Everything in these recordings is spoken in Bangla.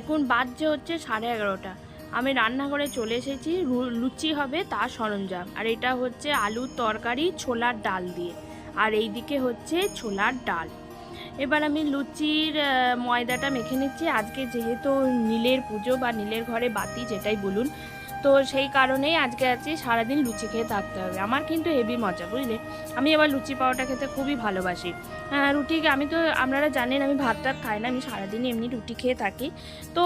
এখন বাজছে হচ্ছে সাড়ে এগারোটা। আমি রান্নাঘরে চলে এসেছি লুচি হবে তার সরঞ্জাম। আর এটা হচ্ছে আলুর তরকারি, ছোলার ডাল দিয়ে। আর এই দিকে হচ্ছে ছোলার ডাল। এবার আমি লুচির ময়দাটা মেখে নিচ্ছি। আজকে যেহেতু নীলের পুজো বা নীলের ঘরে বাতি, যেটাই বলুন তো সেই কারণেই আজকে আছি, সারাদিন লুচি খেয়ে থাকতে হবে। আমার কিন্তু হেভি মজা, বুঝলে? আমি আবার লুচি পাওয়াটা খেতে খুবই ভালোবাসি। রুটি আমি তো, আপনারা জানেন আমি ভাত টাত খাই না, আমি সারাদিন এমনি রুটি খেয়ে থাকি। তো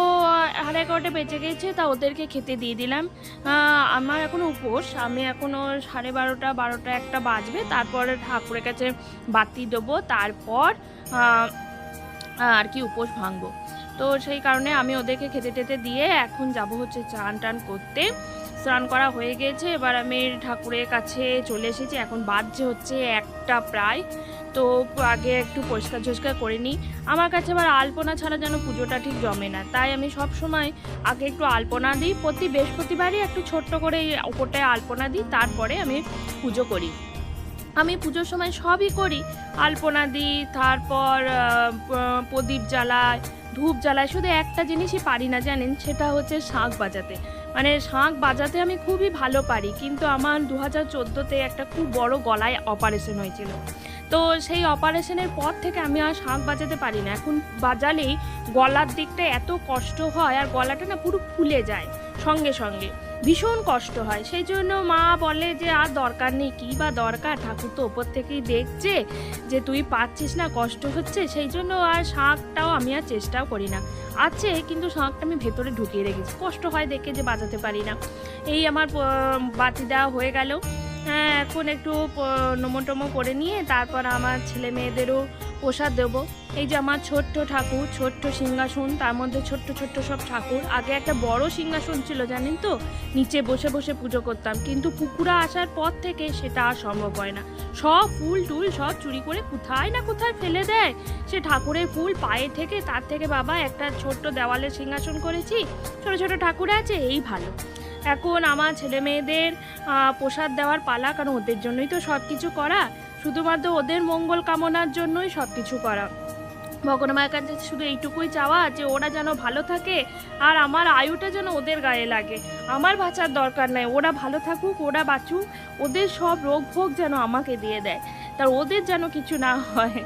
সাড়ে এগারোটা বেঁচে গেছে, তা ওদেরকে খেতে দিয়ে দিলাম। আমার এখনও উপোস, আমি এখনও সাড়ে বারোটা বারোটা একটা বাজবে, তারপরে ঠাকুরের কাছে বাতি দেবো, তারপর আর কি উপোস ভাঙবো। তো সেই কারণে আমি ওদেরকে খেতে টেতে দিয়ে এখন যাব হচ্ছে চান টান করতে। স্নান করা হয়ে গেছে, এবার আমি ঠাকুরের কাছে চলে এসেছি। এখন বাজছে হচ্ছে একটা প্রায়। তো আগে একটু পরিষ্কার ঝরিষ্কার করে নিই। আমার কাছে আবার আলপনা ছাড়া যেন পুজোটা ঠিক জমে না। তাই আমি সব সময় আগে একটু আলপনা দিই। প্রতি বৃহস্পতিবারই একটু ছোট্ট করে ওপরটায় আলপনা দিই। তারপরে আমি পুজো করি। আমি পুজোর সময় সবই করি। আলপনা দিই, তারপর প্রদীপ জ্বালাই ধূপ জ্বালায়, শুধু একটা জিনিসই পারি না, জানেন? সেটা হচ্ছে শাঁখ বাজাতে। মানে শাঁখ বাজাতে আমি খুবই ভালো পারি, কিন্তু আমার দু হাজার চোদ্দোতে একটা খুব বড় গলায় অপারেশন হয়েছিল। তো সেই অপারেশনের পর থেকে আমি আর শাঁখ বাজাতে পারি না। এখন বাজালেই গলার দিকটা এত কষ্ট হয়, আর গলাটা না পুরো ফুলে যায় সঙ্গে সঙ্গে। ভীষণ কষ্ট হয়। সেই জন্য মা বলে যে, আর দরকার নেই, কী বা দরকার? ঠাকুর তো ওপর থেকেই দেখছে যে, তুই পাচ্ছিস না, কষ্ট হচ্ছে। সেই জন্য আর শাঁখটাও আমি আর চেষ্টাও করি না। আছে, কিন্তু শাঁখটা আমি ভেতরে ঢুকিয়ে রেখেছি। কষ্ট হয় দেখে যে বাজাতে পারি না। এই আমার বাতি দেওয়া হয়ে গেল। হ্যাঁ এখন একটু নমো টমো করে নিয়ে তারপর আমার ছেলে মেয়েদেরও প্রসাদ দেবো। এই যে আমার ছোট্ট ঠাকুর, ছোট্ট সিংহাসন, তার মধ্যে ছোট্ট ছোট্ট সব ঠাকুর। আগে একটা বড় সিংহাসন ছিল, জানেন তো? নিচে বসে বসে পুজো করতাম। কিন্তু পুকুরা আসার পর থেকে সেটা আর সম্ভব হয় না। সব ফুল টুল সব চুরি করে কোথায় না কোথায় ফেলে দেয়। সে ঠাকুরের ফুল পায়ে থেকে, তার থেকে বাবা একটা ছোট্ট দেওয়ালে সিংহাসন করেছি। ছোট ছোট ঠাকুর আছে, এই ভালো। এখন আমার ছেলে মেয়েদের প্রসাদ দেওয়ার পালা, কারণ ওদের জন্যই তো সব কিছু করা। শুধুমাত্র ওদের মঙ্গল কামনার জন্যই সব কিছু করা। ভগবান মায়ের কাছে শুধু এইটুকুই চাওয়া যে ওরা যেন ভালো থাকে আর আমার আয়ুটা যেন ওদের গায়ে লাগে। আমার বাঁচার দরকার নাই, ওরা ভালো থাকুক, ওরা বাঁচুক, ওদের সব রোগ ভোগ যেন আমাকে দিয়ে দেয়। তার ওদের যেন কিছু না হয়,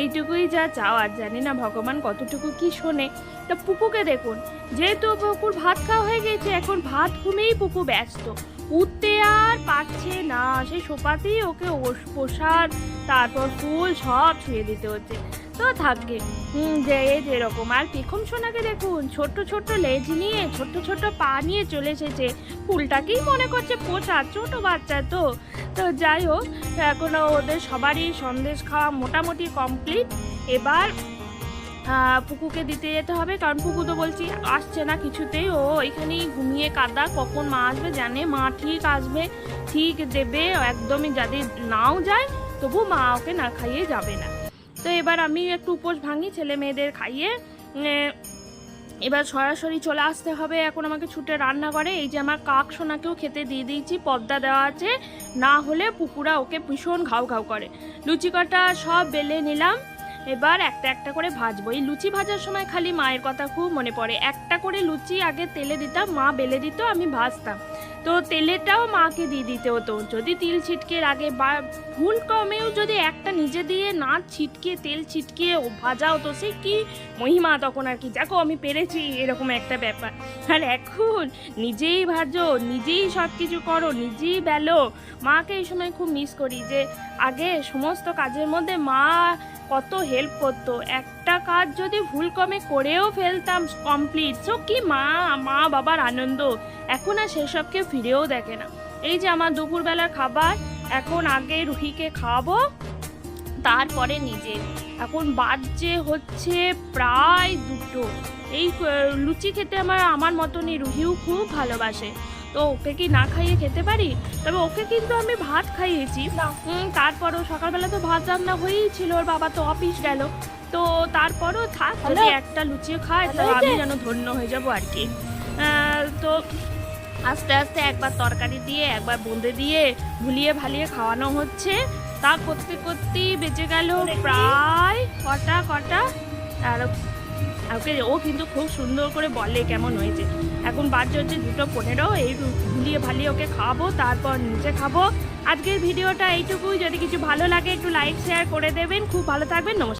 এইটুকুই যা চাওয়ার জানি না ভগবান কতটুকু কি শোনে। তা পুকুকে দেখুন, যেহেতু পুকুর ভাত খাওয়া হয়ে গেছে, এখন ভাত ঘুমেই পুকু ব্যস্ত। উঠতে আর পারছে না। সেই সোপাতেই ওকে প্রসাদ তারপর ফুল সব ছুঁয়ে দিতে হচ্ছে। তো হুম, যে যেরকম আর পেখম সোনাকে দেখুন, ছোট্ট ছোট্ট লেজ নিয়ে, ছোট্ট ছোট্ট পা নিয়ে চলে এসেছে। ফুলটাকেই মনে করছে পোষা, ছোট বাচ্চা তো। তো যাই হোক, এখন ওদের সবারই সন্দেশ খাওয়া মোটামুটি কমপ্লিট এবার পুকুকে দিতে যেতে হবে, কারণ পুকু তো বলছি আসছে না কিছুতেই। ও এখানেই ঘুমিয়ে কাদা, কখন মা আসবে জানে, মা ঠিক আসবে, ঠিক দেবে, একদমই যাতে নাও যায়, তবু মা ওকে না খাইয়ে যাবে না। তো এবার আমি একটু উপোস ভাঙি ছেলে মেয়েদের খাইয়ে। এবার সরাসরি চলে আসতে হবে, এখন আমাকে ছুটে রান্না করে এই যে আমার কাক সোনাকেও খেতে দিয়ে দিয়েছি, পদ্মা দেওয়া আছে। না হলে পুকুরা ওকে ভীষণ ঘাউ ঘাউ করে। লুচি কটা সব বেলে নিলাম। এবার একটা একটা করে ভাজবো। এই লুচি ভাজার সময় খালি মায়ের কথা খুব মনে পড়ে। একটা করে লুচি আগে তেলে দিতাম, মা বেলে দিত, আমি ভাজতাম। তো তেলেটাও মাকে দিয়ে দিতে হতো। যদি তিল ছিটকে আগে বা ভুল কমেও যদি একটা নিজে দিয়ে না ছিটকে, তেল ছিটকে ও ভাজা হতো, সে কি মহিমা তখন আর কি? দেখো আমি পেরেছি এরকম একটা ব্যাপার। আর এখন নিজেই ভাজো, নিজেই সব কিছু করো, নিজেই বেলো। মাকে এই সময় খুব মিস করি যে আগে সমস্ত কাজের মধ্যে মা কত হেল্প করতো। একটা কাজ যদি ভুল কমে করেও ফেলতাম কমপ্লিট সো কি মা মা বাবার আনন্দ। এখন আর সেসবকে ফিরেও দেখে না। এই যে আমার দুপুরবেলার খাবার, এখন আগে রুহিকে খাওয়াবো তারপরে নিজে এখন বাজছে হচ্ছে প্রায় দুটো। এই লুচি খেতে আমার আমার মতনই রুহিও খুব ভালোবাসে। তো ওকে কি না খাইয়ে খেতে পারি? তবে ওকে কিন্তু আমি ভাত খাইয়েছি। তারপরও সকালবেলা তো ভাত রান্না হয়েই ছিল ওর বাবা তো অফিস গেল। তো তারপরও থাক যদি একটা লুচিও খায় তো আমি যেন ধন্য হয়ে যাব আর কি। তো আস্তে আস্তে একবার তরকারি দিয়ে একবার বোঁদে দিয়ে ভুলিয়ে ভালিয়ে খাওয়ানো হচ্ছে। তা করতে করতেই বেঁচে গেল প্রায় কটা কটা? আর ওকে ও কিন্তু খুব সুন্দর করে বলে কেমন হয়েছে। এখন বাদ হচ্ছে দুটো পনেরো এই ভুলিয়ে ভালিয়ে ওকে খাওয়াবো তারপর নিজে খাব। আজকের ভিডিওটা এইটুকুই। যদি কিছু ভালো লাগে একটু লাইক শেয়ার করে দেবেন। খুব ভালো থাকবেন। নমস্কার।